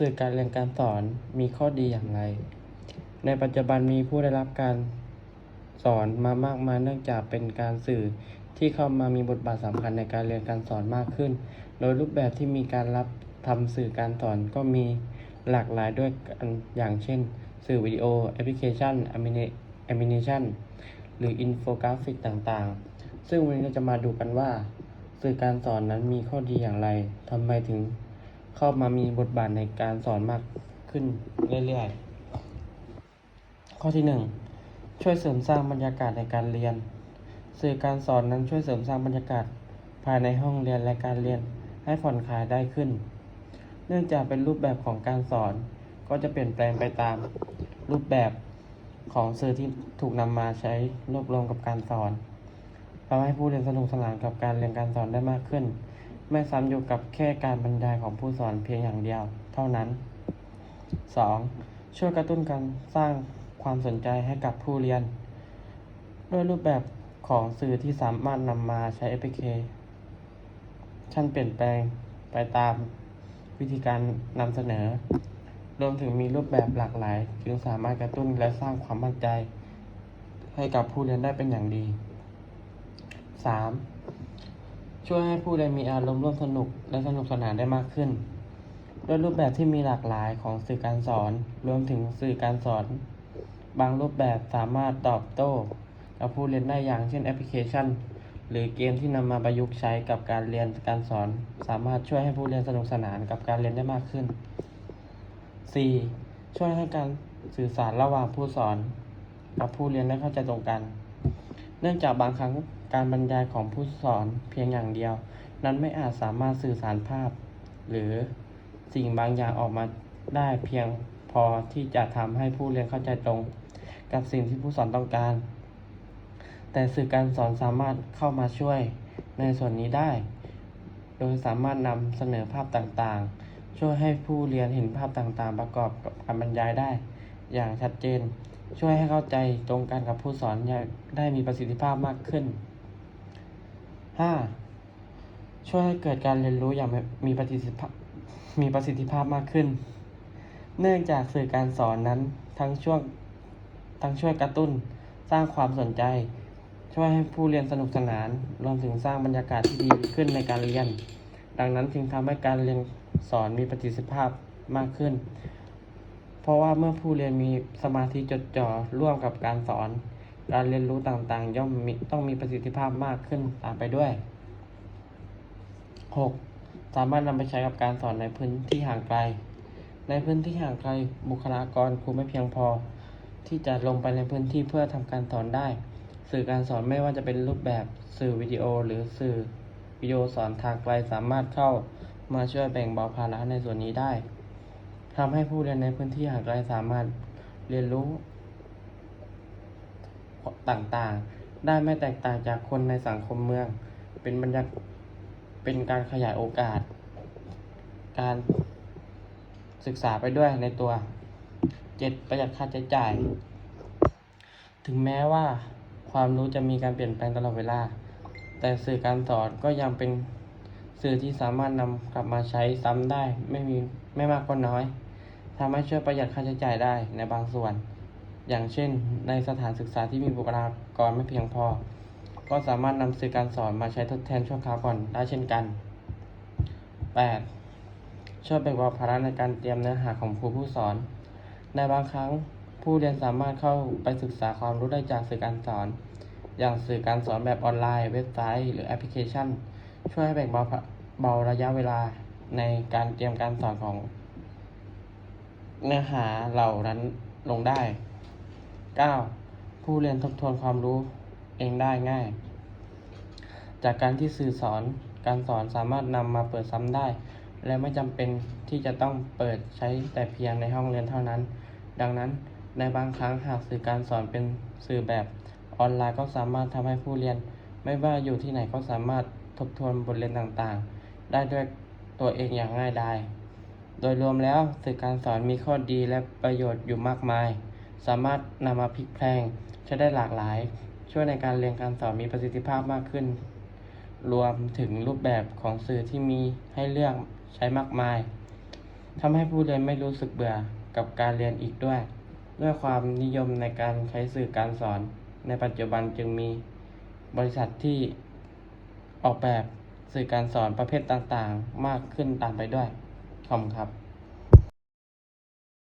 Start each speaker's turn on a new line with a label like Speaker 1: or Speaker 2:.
Speaker 1: สื่อการเรียนการสอนมีข้อดีอย่างไร ในปัจจุบันมีผู้ได้รับการสอนมามากมายเนื่องจากเป็นการสื่อที่เข้ามามีบทบาทสำคัญในการเรียนการสอนมากขึ้น โดยรูปแบบที่มีการรับทำสื่อการสอนก็มีหลากหลายด้วยกันอย่างเช่น สื่อวิดีโอแอปพลิเคชันแอนิเมชันหรืออินโฟกราฟิกต่างๆ ซึ่งวันนี้เราจะมาดูกันว่า สื่อการสอนนั้นมีข้อดีอย่างไรทำไมถึง เข้ามามีบทบาทในการสอนมากขึ้นเรื่อยๆ ข้อที่หนึ่งช่วยเสริมสร้างบรรยากาศในการเรียน สื่อการสอนนั้นช่วยเสริมสร้างบรรยากาศภายในห้องเรียนและการเรียนให้ผ่อนคลายได้ขึ้น เนื่องจากเป็นรูปแบบของการสอน ก็จะเปลี่ยนแปลงไปตามรูปแบบของสื่อที่ถูกนำมาใช้รวบรวมกับการสอนทำให้ผู้เรียนสนุกสนานกับการเรียนการสอนได้มากขึ้น ไม่ซ้ำอยู่กับแค่การบรรยายของผู้สอนเพียงอย่างเดียวเท่านั้น 2. ช่วยกระตุ้นการสร้างความสนใจให้กับผู้เรียน ด้วยรูปแบบของสื่อที่สามารถนำมาใช้แอปพลิเคชันเปลี่ยนแปลงไปตามวิธีการนำเสนอ รวมถึงมีรูปแบบหลากหลาย จึงสามารถกระตุ้นและสร้างความมั่นใจ ให้กับผู้เรียนได้เป็นอย่างดี 3. ช่วยให้ผู้เรียนมีอารมณ์ร่วมสนุกและสนุกสนานได้มากขึ้นด้วยรูปแบบที่มีหลากหลายของสื่อการสอน รวมถึงสื่อการสอน บางรูปแบบสามารถตอบโต้กับผู้เรียนได้อย่างเช่นแอปพลิเคชัน หรือเกมที่นำมาประยุกต์ใช้กับการเรียนการสอน สามารถช่วยให้ผู้เรียนสนุกสนานกับการเรียนได้มากขึ้น 4. ช่วยให้การสื่อสารระหว่างผู้สอน กับผู้เรียนได้เข้าใจตรงกัน เนื่องจากบางครั้งการบรรยายของผู้สอนเพียงอย่างเดียว นั้นไม่อาจสามารถสื่อสารภาพ หรือสิ่งบางอย่างออกมาได้เพียงพอที่จะทำให้ผู้เรียนเข้าใจตรง กับสิ่งที่ผู้สอนต้องการ แต่สื่อการสอนสามารถเข้ามาช่วยในส่วนนี้ได้ โดยสามารถนำเสนอภาพต่างๆ ช่วยให้ผู้เรียนเห็นภาพต่างๆ ประกอบกับการบรรยายได้ อย่างชัดเจน ช่วยให้เข้าใจตรงกันกับผู้สอนอย่างได้มีประสิทธิภาพมากขึ้น 5. ช่วยให้เกิดการเรียนรู้อย่างมีประสิทธิภาพมีประสิทธิภาพมากขึ้น เนื่องจากสื่อการสอนนั้นทั้งช่วงทั้งช่วยกระตุ้นสร้างความสนใจ ช่วยให้ผู้เรียนสนุกสนาน รวมถึงสร้างบรรยากาศที่ดีขึ้นในการเรียน ดังนั้นจึงทำให้การเรียนสอนมีประสิทธิภาพมากขึ้น เพราะว่าเมื่อผู้เรียนมีสมาธิจดจ่อร่วมกับการสอน การเรียนรู้ต่างๆ ย่อมมีต้องมีประสิทธิภาพมากขึ้นตามไปด้วย 6. สามารถนำไปใช้กับการสอนในพื้นที่ห่างไกล ในพื้นที่ห่างไกลบุคลากรครูไม่เพียงพอ ที่จะลงไปในพื้นที่เพื่อทำการสอนได้ สื่อการสอนไม่ว่าจะเป็นรูปแบบสื่อวิดีโอ หรือสื่อวิดีโอสอนทางไกลสามารถเข้ามาช่วยแบ่งเบาภาระในส่วนนี้ได้ ทำให้ผู้เรียนในพื้นที่ห่างไกลสามารถเรียนรู้ต่างๆ ได้ไม่แตกต่างจากคนในสังคมเมือง เป็นบรรยากเป็นการขยายโอกาส การศึกษาไปด้วยในตัว 7. ประหยัดค่าใช้จ่าย ถึงแม้ว่าความรู้จะมีการเปลี่ยนแปลงตลอดเวลา แต่สื่อการสอนก็ยังเป็นสื่อที่สามารถนำกลับมาใช้ซ้ำได้ไม่มีไม่มากก็น้อย ทำให้ช่วยประหยัดค่าใช้จ่ายได้ในบางส่วน อย่างเช่น ในสถานศึกษาที่มีบุคลากรไม่เพียงพอ ก็สามารถนำสื่อการสอนมาใช้ทดแทนชั่วคราวก่อนได้เช่นกัน 8. ช่วยแบ่งเบาภาระในการเตรียมเนื้อหาของครูผู้สอน ในบางครั้งผู้เรียนสามารถเข้าไปศึกษาความรู้ได้จากสื่อการสอน อย่างสื่อการสอนแบบออนไลน์ เว็บไซต์ หรือแอปพลิเคชัน ช่วยให้แบ่งเบาเบาระยะเวลาในการเตรียมการสอนของ เนื้อหาเหล่านั้นลงได้ 9. ผู้เรียนทบทวนความรู้เองได้ง่าย จากการที่สื่อสอนการสอนสามารถนำมาเปิดซ้ำได้ และไม่จำเป็นที่จะต้องเปิดใช้แต่เพียงในห้องเรียนเท่านั้น ดังนั้นในบางครั้งหากสื่อการสอนเป็นสื่อแบบออนไลน์ก็สามารถทำให้ผู้เรียน ไม่ว่าอยู่ที่ไหนก็สามารถทบทวนบทเรียนต่างๆ ได้ด้วยตัวเองอย่างง่ายดาย โดยรวมแล้วสื่อการสอนมีข้อดีและประโยชน์อยู่มากมาย สามารถนำมาพลิกแพลงใช้ได้หลากหลาย ช่วยในการเรียนการสอนมีประสิทธิภาพมากขึ้น รวมถึงรูปแบบของสื่อที่มีให้เลือกใช้มากมายทำให้ผู้เรียนไม่รู้สึกเบื่อกับการเรียนอีกด้วย ด้วยความนิยมในการใช้สื่อการสอน ในปัจจุบันจึงมีบริษัทที่ออกแบบสื่อการสอนประเภทต่างๆ มากขึ้นตามไปด้วย ขอบคุณครับ